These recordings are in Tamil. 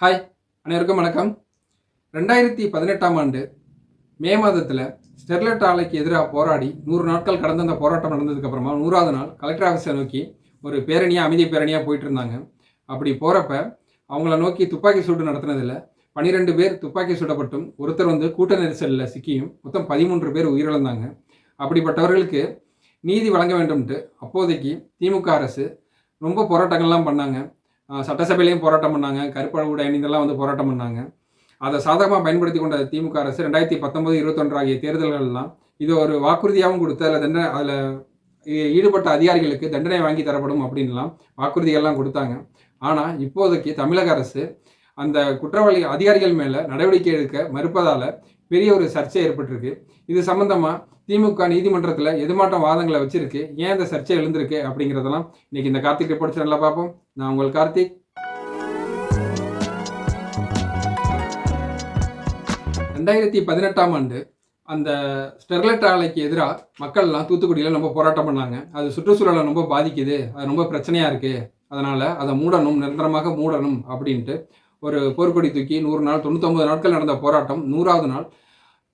ஹாய் அனைவருக்கும் வணக்கம். ரெண்டாயிரத்தி பதினெட்டாம் ஆண்டு மே மாதத்தில் ஸ்டெர்லைட் ஆலைக்கு எதிராக போராடி நூறு நாட்கள் கடந்த அந்த போராட்டம் நடந்ததுக்கப்புறமா நூறாவது நாள் கலெக்டர் ஆஃபீஸை நோக்கி ஒரு பேரணியாக அமைதி பேரணியாக போயிட்டு இருந்தாங்க. அப்படி போகிறப்ப அவங்கள நோக்கி துப்பாக்கி சூடு நடத்தினதில் பன்னிரெண்டு பேர் துப்பாக்கி சுடப்பட்டும் ஒருத்தர் வந்து கூட்ட நெரிசலில் சிக்கியும் மொத்தம் பதிமூன்று பேர் உயிரிழந்தாங்க. அப்படிப்பட்டவர்களுக்கு நீதி வழங்க வேண்டும்ட்டு அப்போதைக்கு திமுக அரசு ரொம்ப போராட்டங்கள்லாம் பண்ணாங்க. சட்டசபையிலையும் போராட்டம் பண்ணாங்க. கருப்பழ உடை அணிந்தெல்லாம் வந்து போராட்டம் பண்ணாங்க. அதை சாதகமாக பயன்படுத்தி கொண்ட திமுக அரசு ரெண்டாயிரத்தி பத்தொன்பது இருபத்தொன்று ஆகிய தேர்தல்கள்லாம் இது ஒரு வாக்குறுதியாகவும் கொடுத்து அதில் தண்டனை அதில் ஈடுபட்ட அதிகாரிகளுக்கு தண்டனை வாங்கி தரப்படும் அப்படின்லாம் வாக்குறுதிகள்லாம் கொடுத்தாங்க. ஆனால் இப்போதைக்கு தமிழக அரசு அந்த குற்றவாளி அதிகாரிகள் மேலே நடவடிக்கை எடுக்க மறுப்பதால் பெரிய ஒரு சர்ச்சை ஏற்பட்டிருக்கு. இது சம்பந்தமாக திமுக நீதிமன்றத்தில் எதுமாட்டம் வாதங்களை வச்சிருக்கு. ஏன் இந்த சர்ச்சை எழுந்திருக்கு அப்படிங்கிறதெல்லாம் இன்றைக்கி இந்த கார்த்திக் ரிப்போர்ட் சேனலில் பார்ப்போம். நான் உங்கள் கார்த்திக். ரெண்டாயிரத்தி பதினெட்டாம் ஆண்டு அந்த ஸ்டெர்லைட் ஆலைக்கு எதிராக மக்கள்லாம் தூத்துக்குடியில் ரொம்ப போராட்டம் பண்ணாங்க. அது சுற்றுச்சூழலை ரொம்ப பாதிக்குது அது ரொம்ப பிரச்சனையாக இருக்குது அதனால் அதை மூடணும் நிரந்தரமாக மூடணும் அப்படின்ட்டு ஒரு போர்க்கொடி தூக்கி நூறு நாள் தொண்ணூத்தொம்பது நாட்கள் நடந்த போராட்டம் நூறாவது நாள்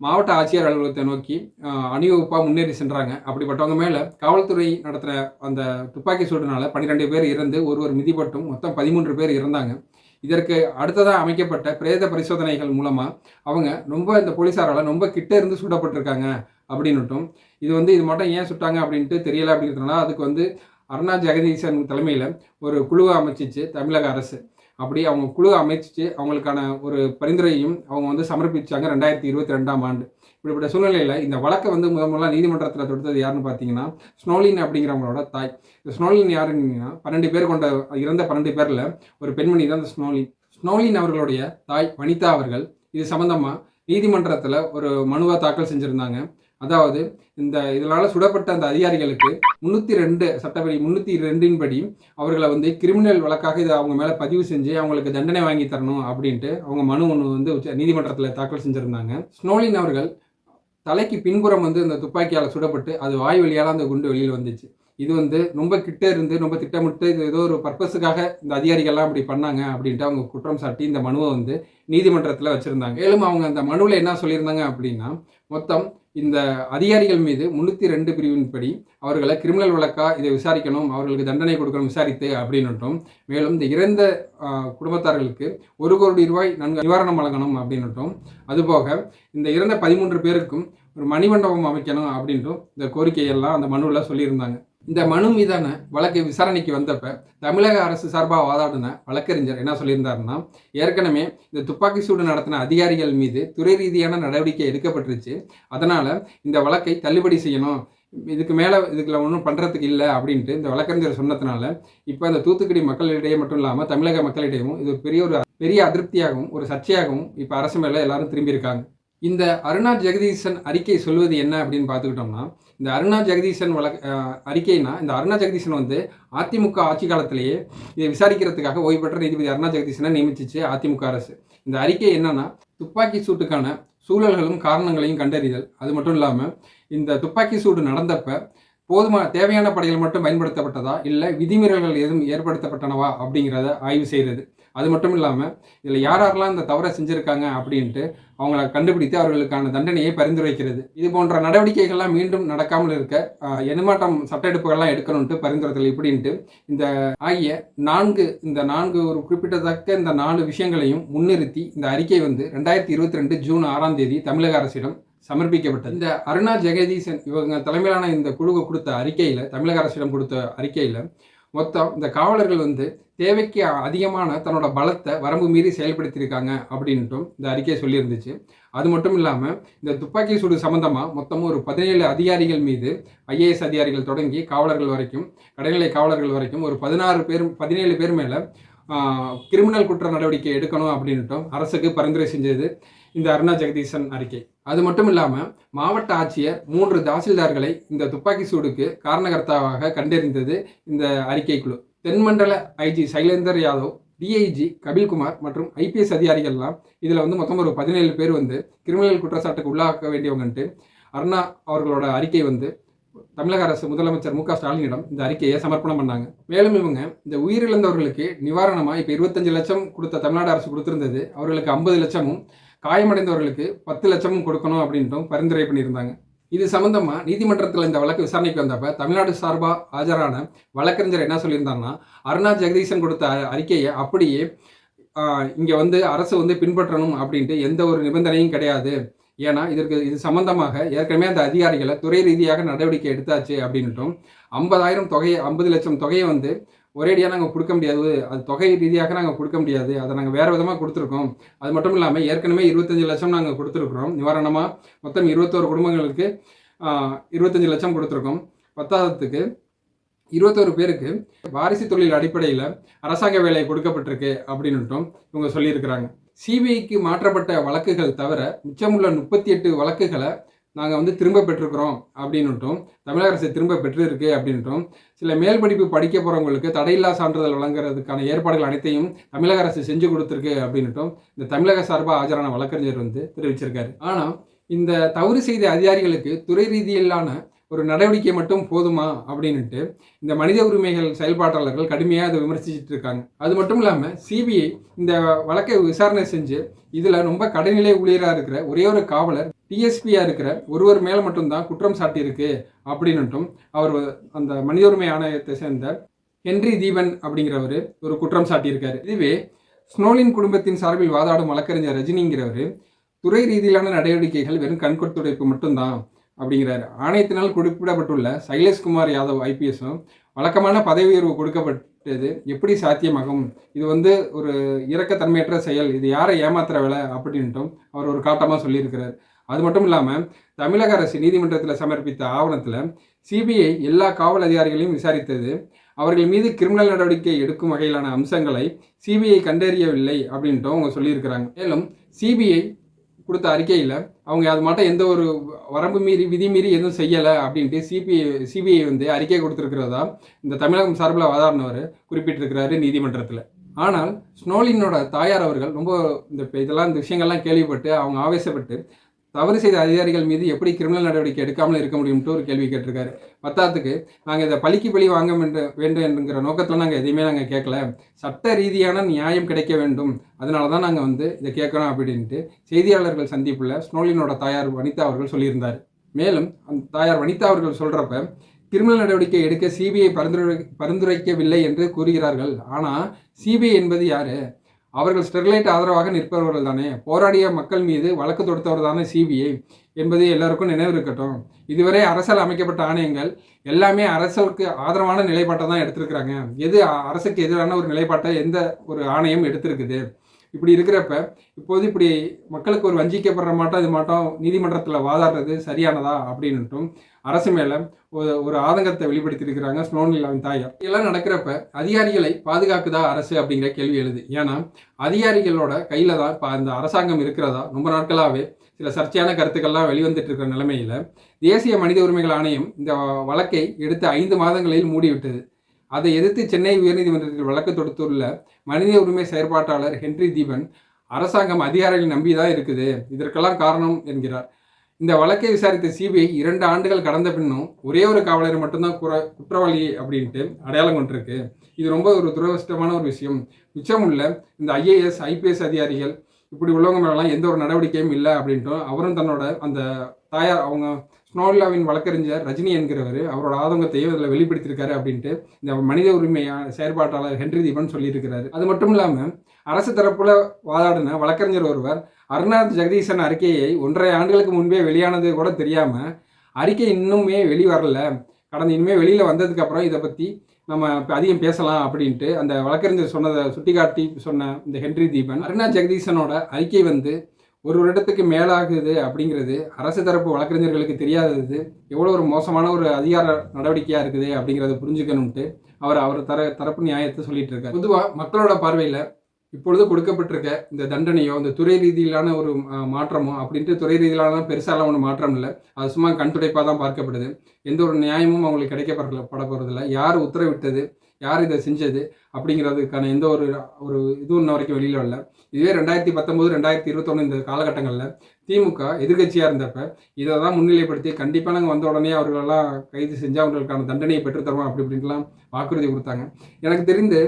மாவட்ட ஆட்சியர் அலுவலகத்தை நோக்கி அணிவகுப்பாக முன்னேறி சென்றாங்க. அப்படிப்பட்டவங்க மேலே காவல்துறை நடத்துகிற அந்த துப்பாக்கி சூடுனால பன்னிரெண்டு பேர் இறந்து ஒருவர் மிதிப்பட்டும் மொத்தம் பதிமூன்று பேர் இறந்தாங்க. இதற்கு அடுத்ததாக அமைக்கப்பட்ட பிரேத பரிசோதனைகள் மூலமாக அவங்க ரொம்ப இந்த போலீஸாரால் ரொம்ப கிட்ட இருந்து சுடப்பட்டிருக்காங்க அப்படின்னுட்டும். இது வந்து இது மட்டும் ஏன் சுட்டாங்க அப்படின்ட்டு தெரியல அப்படிங்கிறதுனால அதுக்கு வந்து அருணா ஜெகதீசன் தலைமையில் ஒரு குழுவை அமைச்சிச்சு தமிழக அரசு. அப்படி அவங்க குழு அமைச்சு அவங்களுக்கான ஒரு பரிந்துரையும் அவங்க வந்து சமர்ப்பிச்சாங்க ரெண்டாயிரத்தி இருபத்தி ரெண்டாம் ஆண்டு. இப்படிப்பட்ட சூழ்நிலையில் இந்த வழக்கை வந்து முதல் முதல்ல நீதிமன்றத்தில் தொடுத்தது யாருன்னு பார்த்தீங்கன்னா ஸ்னோலின் அப்படிங்கிறவங்களோட தாய். இந்த ஸ்னோலின் யாருங்கன்னா பன்னெண்டு பேர் கொண்ட இறந்த பன்னெண்டு பேரில் ஒரு பெண்மணி தான் இந்த ஸ்னோலின். ஸ்னோலின் அவர்களுடைய தாய் வனிதா அவர்கள். இது சம்மந்தமாக நீதிமன்றத்தில் ஒரு மனுவை தாக்கல் செஞ்சுருந்தாங்க. அதாவது இந்த இதனால் சுடப்பட்ட அந்த அதிகாரிகளுக்கு முந்நூற்றி ரெண்டு சட்டப்படி முந்நூற்றி ரெண்டின் படி அவர்களை வந்து கிரிமினல் வழக்காக இதை அவங்க மேலே பதிவு செஞ்சு அவங்களுக்கு தண்டனை வாங்கி தரணும் அப்படின்ட்டு அவங்க மனு ஒன்று வந்து உச்ச நீதிமன்றத்தில் தாக்கல் செஞ்சுருந்தாங்க. ஸ்னோலின் அவர்கள் தலைக்கு பின்புறம் வந்து இந்த துப்பாக்கியால் சுடப்பட்டு அது வாய் வழியால் அந்த குண்டு வெளியில் வந்துச்சு. இது வந்து ரொம்ப கிட்டே இருந்து ரொம்ப திட்டமிட்டு இது ஏதோ ஒரு பர்பஸுக்காக இந்த அதிகாரிகள்லாம் அப்படி பண்ணாங்க அப்படின்ட்டு அவங்க குற்றம் சாட்டி இந்த மனுவை வந்து நீதிமன்றத்தில் வச்சுருந்தாங்க. மேலும் அவங்க அந்த மனுவில் என்ன சொல்லியிருந்தாங்க அப்படின்னா மொத்தம் இந்த அதிகாரிகள் மீது முன்னூற்றி ரெண்டு பிரிவின்படி அவர்களை கிரிமினல் வழக்கா இதை விசாரிக்கணும் அவர்களுக்கு தண்டனை கொடுக்கணும் விசாரித்து அப்படின்னுட்டும். மேலும் இந்த இறந்த குடும்பத்தார்களுக்கு ஒரு கோடி ரூபாய் நன்கு நிவாரணம் வழங்கணும் அப்படின்னுட்டும். அதுபோக இந்த இறந்த பதிமூன்று பேருக்கும் ஒரு மணிமண்டபம் அமைக்கணும் அப்படின்ட்டும் இந்த கோரிக்கையெல்லாம் அந்த மனுவில் சொல்லியிருந்தாங்க. இந்த மனு மீதான வழக்கு விசாரணைக்கு வந்தப்ப தமிழக அரசு சார்பாக வாதாடின வழக்கறிஞர் என்ன சொல்லியிருந்தாருன்னா ஏற்கனவே இந்த துப்பாக்கி சூடு நடத்தின அதிகாரிகள் மீது துறை ரீதியான நடவடிக்கை எடுக்கப்பட்டுருச்சு. அதனால் இந்த வழக்கை தள்ளுபடி செய்யணும். இதுக்கு மேலே இதுக்குள்ள ஒன்றும் பண்ணுறதுக்கு இல்லை அப்படின்ட்டு இந்த வழக்கறிஞர் சொன்னதுனால இப்போ இந்த தூத்துக்குடி மக்களிடையே மட்டும் இல்லாமல் தமிழக மக்களிடையும் இது ஒரு பெரிய ஒரு பெரிய அதிருப்தியாகவும் ஒரு சர்ச்சையாகவும் இப்போ அரசு மேலே எல்லாரும் திரும்பியிருக்காங்க இந்த அருணா ஜெகதீசன் அறிக்கை சொல்வது என்ன அப்படின்னு பார்த்துக்கிட்டோம்னா இந்த அருணா ஜெகதீசன் வழக்கு அறிக்கைனா இந்த அருணா ஜெகதீசன் வந்து அதிமுக ஆட்சி காலத்திலேயே இதை விசாரிக்கிறதுக்காக ஓய்வு பெற்ற நீதிபதி அருணா ஜெகதீசனை நியமிச்சிச்சு அதிமுக அரசு. இந்த அறிக்கை என்னன்னா துப்பாக்கி சூட்டுக்கான சூழல்களும் காரணங்களையும் கண்டறிதல். அது மட்டும் இல்லாமல் இந்த துப்பாக்கி சூடு நடந்தப்ப போதுமான தேவையான படைகள் மட்டும் பயன்படுத்தப்பட்டதா இல்லை விதிமீறல்கள் எதுவும் ஏற்படுத்தப்பட்டனவா அப்படிங்கிறத ஆய்வு செய்கிறது அது மட்டும் இல்லாமல் இதில் யார் யாரெல்லாம் இந்த தவறை செஞ்சுருக்காங்க அப்படின்ட்டு அவங்கள கண்டுபிடித்து அவர்களுக்கான தண்டனையை பரிந்துரைக்கிறது. இது போன்ற நடவடிக்கைகள்லாம் மீண்டும் நடக்காமல் இருக்க எனுமாட்டம் சட்ட எடுப்புகள்லாம் எடுக்கணும்ட்டு பரிந்துரைத்தல் இப்படின்ட்டு இந்த ஆகிய நான்கு இந்த நான்கு ஒரு குறிப்பிடத்தக்க இந்த நாலு விஷயங்களையும் முன்னிறுத்தி இந்த அறிக்கை வந்து ரெண்டாயிரத்தி இருபத்தி ரெண்டு ஜூன் ஆறாம் தேதி தமிழக அரசிடம் சமர்ப்பிக்கப்பட்டது. இந்த அருணா ஜெகதீசன் இவங்க தலைமையிலான இந்த குழுவை கொடுத்த அறிக்கையில் தமிழக அரசிடம் கொடுத்த அறிக்கையில் மொத்தம் இந்த காவலர்கள் வந்து தேவைக்கு அதிகமான தன்னோட பலத்தை வரம்பு மீறி செயல்படுத்தியிருக்காங்க அப்படின்ட்டும் இந்த அறிக்கை சொல்லியிருந்துச்சு. அது மட்டும் இல்லாமல் இந்த துப்பாக்கி சூடு சம்பந்தமாக மொத்தமும் ஒரு பதினேழு அதிகாரிகள் மீது ஐஏஎஸ் அதிகாரிகள் தொடங்கி காவலர்கள் வரைக்கும் கடைநிலை காவலர்கள் வரைக்கும் ஒரு பதினாறு பேர் பதினேழு பேர் மேலே கிரிமினல் குற்ற நடவடிக்கை எடுக்கணும் அப்படின்ட்டும் அரசுக்கு பரிந்துரை செஞ்சது இந்த அருணா ஜெகதீசன் அறிக்கை. அது மட்டும் இல்லாமல் மாவட்ட ஆட்சியர் மூன்று தாசில்தார்களை இந்த துப்பாக்கி சூடுக்கு காரணகர்த்தாவாக கண்டறிந்தது இந்த அறிக்கை குழு தென்மண்டல ஐஜி சைலேந்தர் யாதவ் டிஐஜி கபில்குமார் மற்றும் ஐபிஎஸ் அதிகாரிகள்லாம் இதில் வந்து மொத்தம் ஒரு பதினேழு பேர் வந்து கிரிமினல் குற்றச்சாட்டுக்கு உள்ளாக்க வேண்டியவங்கன்ட்டு அருணா அவர்களோட அறிக்கை வந்து தமிழக அரசு முதலமைச்சர் மு க ஸ்டாலினிடம் இந்த அறிக்கையை சமர்ப்பணம் பண்ணாங்க. மேலும் இவங்க இந்த உயிரிழந்தவர்களுக்கு நிவாரணமாக இப்போ இருபத்தஞ்சு லட்சம் கொடுத்த தமிழ்நாடு அரசு கொடுத்துருந்தது. அவர்களுக்கு ஐம்பது லட்சமும் காயமடைந்தவர்களுக்கு பத்து லட்சமும் கொடுக்கணும் அப்படின்ட்டும் பரிந்துரை பண்ணியிருந்தாங்க. இது சம்பந்தமா நீதிமன்றத்தில் இந்த வழக்கு விசாரணைக்கு வந்தப்ப தமிழ்நாடு சார்பாக ஆஜரான வழக்கறிஞர் என்ன சொல்லியிருந்தாருன்னா அருணா ஜெகதீசன் கொடுத்த அறிக்கையை அப்படியே இங்கே வந்து அரசு வந்து பின்பற்றணும் அப்படின்ட்டு எந்த ஒரு நிபந்தனையும் கிடையாது. ஏன்னா இதற்கு இது சம்பந்தமாக ஏற்கனவே அந்த அதிகாரிகளை துறை ரீதியாக நடவடிக்கை எடுத்தாச்சு அப்படின்ட்டும் ஐம்பதாயிரம் தொகையை ஐம்பது லட்சம் தொகையை வந்து ஒரேடியாக நாங்கள் கொடுக்க முடியாது. அது தொகை ரீதியாக நாங்கள் கொடுக்க முடியாது. அதை நாங்கள் வேறு விதமாக கொடுத்துருக்கோம். அது மட்டும் இல்லாமல் ஏற்கனவே இருபத்தஞ்சு லட்சம் நாங்கள் கொடுத்துருக்குறோம். நிவாரணமாக மொத்தம் இருபத்தோரு குடும்பங்களுக்கு இருபத்தஞ்சி இருபத்தஞ்சு லட்சம் கொடுத்துருக்கோம். பத்தாவதுக்கு இருபத்தோரு பேருக்கு வாரிசு தொழில் அடிப்படையில் அரசாங்க வேலை கொடுக்கப்பட்டிருக்கு அப்படின்னுட்டும் இவங்க சொல்லியிருக்கிறாங்க. சிபிஐக்கு மாற்றப்பட்ட வழக்குகள் தவிர மிச்சமுள்ள முப்பத்தி எட்டு வழக்குகளை நாங்கள் வந்து திரும்ப பெற்றிருக்கிறோம் அப்படின்னுட்டும். தமிழக அரசு திரும்ப பெற்றிருக்கு அப்படின்ட்டும் சில மேல் படிப்பு படிக்க போகிறவங்களுக்கு தடையில்லா சான்றிதழ் வழங்குறதுக்கான ஏற்பாடுகள் அனைத்தையும் தமிழக அரசு செஞ்சு கொடுத்துருக்கு அப்படின்னுட்டும். இந்த தமிழக சார்பாக ஆஜரான வழக்கறிஞர் வந்து தெரிவிச்சிருக்காரு. ஆனால் இந்த தவறு செய்த அதிகாரிகளுக்கு துறை ரீதியிலான ஒரு நடவடிக்கை மட்டும் போதுமா அப்படின்னுட்டு இந்த மனித உரிமைகள் செயல்பாட்டாளர்கள் கடுமையாக அதை விமர்சிச்சுட்டு இருக்காங்க. அது மட்டும் இல்லாமல் சிபிஐ இந்த வழக்கை விசாரணை செஞ்சு இதில் ரொம்ப கடைநிலை ஊழியராக இருக்கிற ஒரே ஒரு காவலர் டிஎஸ்பியாக இருக்கிற ஒருவர் மேலே மட்டும்தான் குற்றம் சாட்டியிருக்கு அப்படின்னுட்டும் அவர் அந்த மனித உரிமை ஆணையத்தை சேர்ந்த ஹென்றி தீபன் அப்படிங்கிறவர் ஒரு குற்றம் சாட்டியிருக்காரு. இதுவே ஸ்னோலின் குடும்பத்தின் சார்பில் வாதாடும் வழக்கறிஞர் ரஜினிங்கிறவர் துறை ரீதியிலான நடவடிக்கைகள் வெறும் கண்கொடுத்துடைப்பு மட்டும்தான். அப்படிங்கிறாரு. ஆணையத்தினால் குறிப்பிடப்பட்டுள்ள சைலேஷ்குமார் யாதவ் ஐபிஎஸும் வழக்கமான பதவி உயர்வு கொடுக்கப்பட்டது எப்படி சாத்தியமாகும்? இது வந்து ஒரு இரக்கத்தன்மையற்ற செயல். இது யாரை ஏமாத்துற வேலை அப்படின்ட்டும் அவர் ஒரு காட்டமாக சொல்லியிருக்கிறார். அது மட்டும் இல்லாமல் தமிழக அரசு நீதிமன்றத்தில் சமர்ப்பித்த ஆவணத்தில் சிபிஐ எல்லா காவல் அதிகாரிகளையும் விசாரித்தது. அவர்கள் மீது கிரிமினல் நடவடிக்கை எடுக்கும் வகையிலான அம்சங்களை சிபிஐ கண்டறியவில்லை அப்படின்ட்டும் அவங்க சொல்லியிருக்கிறாங்க. மேலும் சிபிஐ கொடுத்த அறிக்கையில் அவங்க அது மட்டும் எந்த ஒரு வரம்பு மீறி விதி மீறி எதுவும் செய்யலை அப்படின்ட்டு சிபிஐ சிபிஐ வந்து அறிக்கை கொடுத்துருக்கிறதா இந்த தமிழகம் சார்பில் வாதாடினவர் குறிப்பிட்டிருக்கிறாரு நீதிமன்றத்தில். ஆனால் ஸ்னோலினோட தாயார் அவர்கள் ரொம்ப இந்த இதெல்லாம் இந்த விஷயங்கள்லாம் கேள்விப்பட்டு அவங்க ஆவேசப்பட்டு தவறு செய்த அதிகாரிகள் மீது எப்படி கிரிமினல் நடவடிக்கை எடுக்காமல் இருக்க முடியும்ட்டு ஒரு கேள்வி கேட்டிருக்காரு. பத்தாத்துக்கு நாங்கள் இதை பழிக்கு பழி வாங்க வேண்டும் வேண்டும் என்கிற நோக்கத்தில் நாங்கள் எதையுமே நாங்கள் கேட்கல சட்ட ரீதியான நியாயம் கிடைக்க வேண்டும். அதனால தான் நாங்கள் வந்து இதை கேட்குறோம் அப்படின்ட்டு செய்தியாளர்கள் சந்திப்பில் ஸ்னோலினோட தாயார் வனிதா அவர்கள் சொல்லியிருந்தார். மேலும் அந்த தாயார் வனிதா அவர்கள் சொல்கிறப்ப கிரிமினல் நடவடிக்கை எடுக்க சிபிஐ பரிந்துரை பரிந்துரைக்கவில்லை என்று கூறுகிறார்கள். ஆனால் சிபிஐ என்பது யார்? அவர்கள் ஸ்டெர்லைட் ஆதரவாக நிற்பவர்கள் தானே? போராடிய மக்கள் மீது வழக்கு தொடுத்தவர் தானே சிபிஐ என்பது எல்லாருக்கும் நினைவு இருக்கட்டும். இதுவரை அரசால் அமைக்கப்பட்ட ஆணையங்கள் எல்லாமே அரசுக்கு ஆதரவான நிலைப்பாட்டை தான் எடுத்திருக்கிறாங்க. எது அரசுக்கு எதிரான ஒரு நிலைப்பாட்டை எந்த ஒரு ஆணையம் எடுத்திருக்குது? இப்படி இருக்கிறப்ப இப்போது இப்படி மக்களுக்கு ஒரு வஞ்சிக்கப்படுற மாட்டோம் இது மாட்டோம் நீதிமன்றத்தில் வாதாடுறது சரியானதா அப்படின்னுட்டும் அரசு மேலே ஒரு ஒரு ஆதங்கத்தை வெளிப்படுத்தியிருக்கிறாங்க ஸ்னோனிலாவின் தாயார். இதெல்லாம் நடக்கிறப்ப அதிகாரிகளை பாதுகாக்குதா அரசு அப்படிங்கிற கேள்வி எழுது. ஏன்னா அதிகாரிகளோட கையில் தான் இப்போ அந்த அரசாங்கம் இருக்கிறதா? ரொம்ப நாட்களாகவே சில சர்ச்சையான கருத்துக்கள்லாம் வெளிவந்துட்டு இருக்கிற நிலைமையில் தேசிய மனித உரிமைகள் ஆணையம் இந்த வழக்கை எடுத்து ஐந்து மாதங்களில் மூடிவிட்டது. அதை எதிர்த்து சென்னை உயர்நீதிமன்றத்தில் வழக்கு தொடுத்துள்ள மனித உரிமை செயற்பாட்டாளர் ஹென்றி தீபன் அரசாங்கம் அதிகாரிகள் நம்பி தான் இருக்குது. இதற்கெல்லாம் காரணம் என்கிறார். இந்த வழக்கை விசாரித்த சிபிஐ இரண்டு ஆண்டுகள் கடந்த பின்னும் ஒரே ஒரு காவலரை மட்டும்தான் குற குற்றவாளி அப்படின்ட்டு அடையாளம் கொண்டிருக்கு. இது ரொம்ப ஒரு துரதிருஷ்டமான ஒரு விஷயம். மிச்சமுள்ள இந்த ஐஏஎஸ் ஐபிஎஸ் அதிகாரிகள் இப்படி உள்ளவங்க மேலாம் எந்த ஒரு நடவடிக்கையும் இல்லை அப்படின்ட்டும் அவரும் தன்னோட அந்த தாயார் அவங்க ஸ்னோவில்லாவின் வழக்கறிஞர் ரஜினி என்கிறவர் அவரோட ஆதங்கத்தையும் இதில் வெளிப்படுத்தியிருக்காரு அப்படின்ட்டு இந்த மனித உரிமை செயற்பாட்டாளர் ஹென்றி தீபன் சொல்லியிருக்கிறாரு. அது மட்டும் இல்லாமல் அரசு தரப்புல வாதாடின வழக்கறிஞர் ஒருவர் அருணாத் ஜெகதீசன் அறிக்கையை ஒன்றரை ஆண்டுகளுக்கு முன்பே வெளியானது கூட தெரியாமல் அறிக்கை இன்னுமே வெளி வரல கடந்த இனிமேல் வெளியில் வந்ததுக்கப்புறம் இதை பற்றி நம்ம இப்போ அதிகம் பேசலாம் அப்படின்ட்டு அந்த வழக்கறிஞர் சொன்னதை சுட்டிக்காட்டி சொன்ன இந்த ஹென்றி தீபன் அருணா ஜெகதீசனோட அறிக்கை வந்து ஒரு வருடத்துக்கு மேலாகுது அப்படிங்கிறது அரசு தரப்பு வழக்கறிஞர்களுக்கு தெரியாதது. எவ்வளோ ஒரு மோசமான ஒரு அதிகார நடவடிக்கையாக இருக்குது அப்படிங்கிறத புரிஞ்சுக்கணும்ட்டு அவர் அவர் தர தரப்பு நியாயத்தை சொல்லிட்டு இருக்காரு. பொதுவாக மக்களோட பார்வையில் இப்பொழுது கொடுக்கப்பட்டிருக்க இந்த தண்டனையோ இந்த துறை ரீதியிலான ஒரு மாற்றமோ அப்படின்ட்டு துறை ரீதியிலான பெருசாலாம் ஒன்று மாற்றம் இல்லை. அது சும்மா கண்துடைப்பாக தான் பார்க்கப்படுது. எந்த ஒரு நியாயமும் அவங்களுக்கு கிடைக்கப்படல பட போகிறதில்ல யார் உத்தரவிட்டது? யார் இதை செஞ்சது? அப்படிங்கிறதுக்கான எந்த ஒரு ஒரு இதுவும் இன்ன வரைக்கும் வெளியில் வரல. இதுவே ரெண்டாயிரத்தி பத்தொம்போது ரெண்டாயிரத்தி இருபத்தொன்று இந்த காலகட்டங்களில் திமுக எதிர்க்கட்சியாக இருந்தப்ப இதை தான் முன்னிலைப்படுத்தி கண்டிப்பாக நாங்கள் வந்த உடனே அவர்களெல்லாம் கைது செஞ்சு அவங்களுக்கான தண்டனையை பெற்றுத்தருவோம் அப்படி இப்படின்லாம் வாக்குறுதி கொடுத்தாங்க. எனக்கு தெரிந்து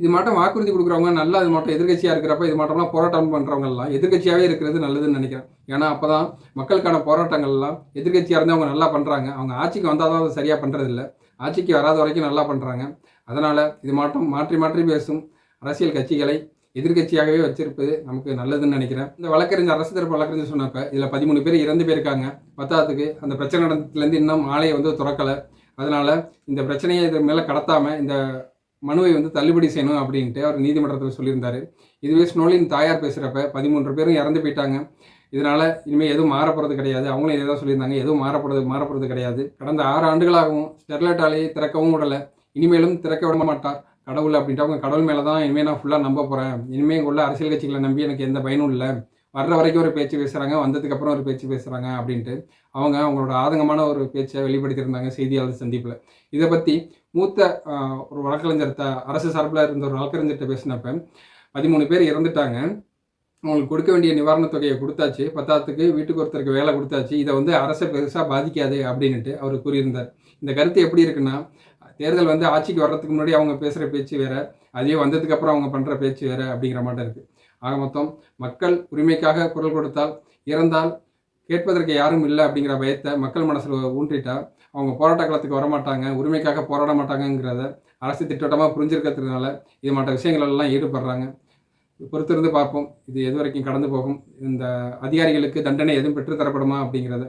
இது மட்டும் வாக்குறுதி கொடுக்குறவங்க நல்லா இது மட்டும் எதிர்க்கட்சியாக இருக்கிறப்ப இது மட்டும்லாம் போராட்டம் பண்ணுறவங்கலாம் எதிர்க்கட்சியாகவே இருக்கிறது நல்லதுன்னு நினைக்கிறேன். ஏன்னா அப்போ தான் மக்களுக்கான போராட்டங்கள்லாம் எதிர்க்கட்சியாக இருந்து அவங்க நல்லா பண்ணுறாங்க அவங்க ஆட்சிக்கு வந்தால் தான் அதை சரியாக பண்ணுறதில்ல ஆட்சிக்கு வராத வரைக்கும் நல்லா பண்ணுறாங்க அதனால் இது மட்டும் மாற்றி மாற்றி பேசும் அரசியல் கட்சிகளை எதிர்க்கட்சியாகவே வச்சிருப்பது நமக்கு நல்லதுன்னு நினைக்கிறேன். இந்த வழக்கறிஞர் அரசு தரப்பு வழக்கறிஞர் சொன்னப்ப இதில் பதிமூணு பேர் இறந்து போயிருக்காங்க. பத்தாவதுக்கு அந்த பிரச்சனை நடந்ததுலேருந்து இன்னும் ஆலையை வந்து திறக்கலை. அதனால் இந்த பிரச்சனையை இது மேலே கடத்தாமல் இந்த மனுவை வந்து தள்ளுபடி செய்யணும் அப்படின்ட்டு அவர் நீதிமன்றத்தில் சொல்லியிருந்தார். இதுவே ஸ்னோலின் தாயார் பேசுகிறப்ப பதிமூன்று பேரும் இறந்து போயிட்டாங்க. இதனால் இனிமேல் எதுவும் மாறப்போகிறது கிடையாது. அவங்களும் இதை தான் சொல்லியிருந்தாங்க. எதுவும் மாறப்படுறது மாறப்போகிறது கிடையாது. கடந்த ஆறு ஆண்டுகளாகவும் ஸ்டெர்லைட் ஆலையை திறக்கவும் விடலை. இனிமேலும் திறக்க விட மாட்டார். கடவுள் அப்படின்ட்டு அவங்க கடவுள் மேலே தான் இனிமேல் நான் ஃபுல்லாக நம்ப போகிறேன் இனிமேல் உள்ள அரசியல் கட்சிகளை நம்பி எனக்கு எந்த பயனும் இல்லை. வர்ற வரைக்கும் ஒரு பேச்சு பேசுகிறாங்க வந்ததுக்கப்புறம் ஒரு பேச்சு பேசுகிறாங்க அப்படின்ட்டு. அவங்க அவங்களோட ஆதங்கமான ஒரு பேச்சை வெளிப்படுத்தியிருந்தாங்க செய்தியாளர் சந்திப்பில். இதை பற்றி மூத்த ஒரு வழக்கறிஞர் த அரசு சார்பில் இருந்த ஒரு வழக்கறிஞர்கிட்ட பேசினப்ப பதிமூணு பேர் இறந்துட்டாங்க. அவங்களுக்கு கொடுக்க வேண்டிய நிவாரணத் தொகையை கொடுத்தாச்சு. பத்தாத்துக்கு வீட்டுக்கு ஒருத்தருக்கு வேலை கொடுத்தாச்சு. இதை வந்து அரசை பெருசாக பாதிக்காது அப்படின்னுட்டு அவர் கூறியிருந்தார். இந்த கருத்து எப்படி இருக்குன்னா தேர்தல் வந்து ஆட்சிக்கு வர்றதுக்கு முன்னாடி அவங்க பேசுகிற பேச்சு வேறு அதே வந்ததுக்கப்புறம் அவங்க பண்ணுற பேச்சு வேறு அப்படிங்கிற மாட்டம் இருக்குது ஆக மொத்தம் மக்கள் உரிமைக்காக குரல் கொடுத்தால் இறந்தால் கேட்பதற்கு யாரும் இல்லை அப்படிங்கிற பயத்தை மக்கள் மனசில் ஊன்றிட்டா அவங்க போராட்ட களத்துக்கு வரமாட்டாங்க உரிமைக்காக போராட மாட்டாங்கங்கிறத அரசு திட்டவட்டமாக புரிஞ்சிருக்கிறதுனால இது மற்ற விஷயங்களெல்லாம் ஈடுபடுறாங்க. பொறுத்திருந்து பார்ப்போம். இது எது வரைக்கும் கடந்து போகும். இந்த அதிகாரிகளுக்கு தண்டனை எதுவும் பெற்றுத்தரப்படுமா அப்படிங்கிறத